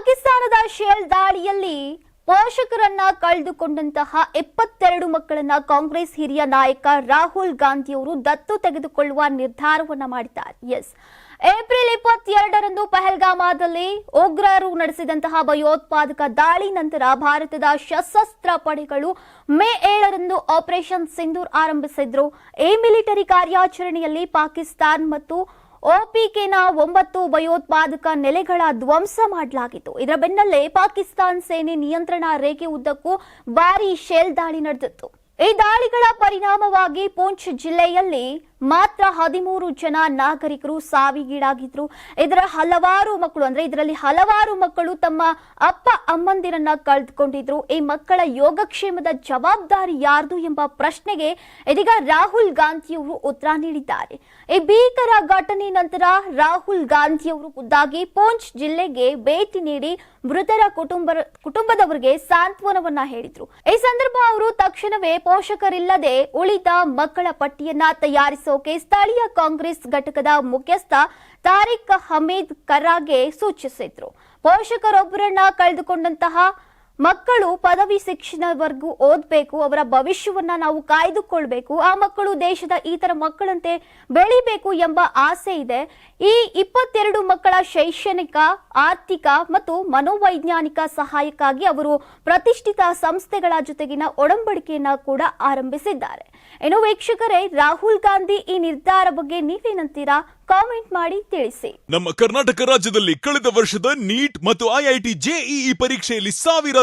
ಪಾಕಿಸ್ತಾನದ ಶೆಲ್ ದಾಳಿಯಲ್ಲಿ ಪೋಷಕರನ್ನ ಕಳೆದುಕೊಂಡಂತಹ ಎಪ್ಪತ್ತೆರಡು ಮಕ್ಕಳನ್ನ ಕಾಂಗ್ರೆಸ್ ಹಿರಿಯ ನಾಯಕ ರಾಹುಲ್ ಗಾಂಧಿಯವರು ದತ್ತು ತೆಗೆದುಕೊಳ್ಳುವ ನಿರ್ಧಾರವನ್ನ ಮಾಡಿದ್ದಾರೆ. ಎಸ್. ಏಪ್ರಿಲ್ ಇಪ್ಪತ್ತೆರಡರಂದು ಪಹಲ್ಗಾಮಾದಲ್ಲಿ ಉಗ್ರರು ನಡೆಸಿದಂತಹ ಭಯೋತ್ಪಾದಕ ದಾಳಿ ನಂತರ ಭಾರತದ ಸಶಸ್ತ್ರ ಪಡೆಗಳು ಮೇ ಏಳರಂದು ಆಪರೇಷನ್ ಸಿಂಧೂರ್ ಆರಂಭಿಸಿದ್ರು. ಈ ಮಿಲಿಟರಿ ಕಾರ್ಯಾಚರಣೆಯಲ್ಲಿ ಪಾಕಿಸ್ತಾನ್ ಮತ್ತು ಒಪಿಕೆನ ಒಂಬತ್ತು ಭಯೋತ್ಪಾದಕ ನೆಲೆಗಳ ಧ್ವಂಸ ಮಾಡಲಾಗಿತ್ತು. ಇದರ ಬೆನ್ನಲ್ಲೇ ಪಾಕಿಸ್ತಾನ್ ಸೇನೆ ನಿಯಂತ್ರಣ ರೇಖೆ ಉದ್ದಕ್ಕೂ ಭಾರಿ ಶೆಲ್ ದಾಳಿ ನಡೆದಿತ್ತು. ಈ ದಾಳಿಗಳ ಪರಿಣಾಮವಾಗಿ ಪೂಂಚ್ ಜಿಲ್ಲೆಯಲ್ಲಿ ಮಾತ್ರ ಹದಿಮೂರು ಜನ ನಾಗರಿಕರು ಸಾವಿಗೀಡಾಗಿದ್ರು. ಇದರ ಹಲವಾರು ಮಕ್ಕಳು, ಅಂದ್ರೆ ಇದರಲ್ಲಿ ಹಲವಾರು ಮಕ್ಕಳು ತಮ್ಮ ಅಪ್ಪ ಅಮ್ಮಂದಿರನ್ನ ಕಳೆದುಕೊಂಡಿದ್ರು. ಈ ಮಕ್ಕಳ ಯೋಗಕ್ಷೇಮದ ಜವಾಬ್ದಾರಿ ಯಾರ್ದು ಎಂಬ ಪ್ರಶ್ನೆಗೆ ಇದೀಗ ರಾಹುಲ್ ಗಾಂಧಿಯವರು ಉತ್ತರ ನೀಡಿದ್ದಾರೆ. ಈ ಭೀಕರ ಘಟನೆ ನಂತರ ರಾಹುಲ್ ಗಾಂಧಿಯವರು ಖುದ್ದಾಗಿ ಪೂಂಚ್ ಜಿಲ್ಲೆಗೆ ಭೇಟಿ ನೀಡಿ ಮೃತರ ಕುಟುಂಬ ಕುಟುಂಬದವರಿಗೆ ಸಾಂತ್ವನವನ್ನ ಹೇಳಿದ್ರು. ಈ ಸಂದರ್ಭ ಅವರು ತಕ್ಷಣವೇ ಪೋಷಕರಿಲ್ಲದೆ ಉಳಿದ ಮಕ್ಕಳ ಪಟ್ಟಿಯನ್ನ ತಯಾರಿಸೋಕೆ ಸ್ಥಳೀಯ ಕಾಂಗ್ರೆಸ್ ಘಟಕದ ಮುಖ್ಯಸ್ಥ ತಾರಿಕ್ ಹಮೀದ್ ಕರಾಗೆ ಸೂಚಿಸಿದ್ರು. ಪೋಷಕರೊಬ್ಬರನ್ನ ಕಳೆದುಕೊಂಡಂತಹ ಮಕ್ಕಳು ಪದವಿ ಶಿಕ್ಷಣವರೆಗೂ ಓದಬೇಕು, ಅವರ ಭವಿಷ್ಯವನ್ನ ನಾವು ಕಾಯ್ದುಕೊಳ್ಬೇಕು, ಆ ಮಕ್ಕಳು ದೇಶದ ಇತರ ಮಕ್ಕಳಂತೆ ಬೆಳಿಬೇಕು ಎಂಬ ಆಸೆ ಇದೆ. ಈ ಇಪ್ಪತ್ತೆರಡು ಮಕ್ಕಳ ಶೈಕ್ಷಣಿಕ, ಆರ್ಥಿಕ ಮತ್ತು ಮನೋವೈಜ್ಞಾನಿಕ ಸಹಾಯಕ್ಕಾಗಿ ಅವರು ಪ್ರತಿಷ್ಠಿತ ಸಂಸ್ಥೆಗಳ ಜೊತೆಗಿನ ಒಡಂಬಡಿಕೆಯನ್ನ ಕೂಡ ಆರಂಭಿಸಿದ್ದಾರೆ. ಇನ್ನು ವೀಕ್ಷಕರೇ, ರಾಹುಲ್ ಗಾಂಧಿ ಈ ನಿರ್ಧಾರ ಬಗ್ಗೆ ನೀವೇನಂತೀರಾ? ಕಾಮೆಂಟ್ ಮಾಡಿ ತಿಳಿಸಿ. ನಮ್ಮ ಕರ್ನಾಟಕ ರಾಜ್ಯದಲ್ಲಿ ಕಳೆದ ವರ್ಷದ ನೀಟ್ ಮತ್ತು ಐಐಟಿ ಜೆಇಇ ಪರೀಕ್ಷೆಯಲ್ಲಿ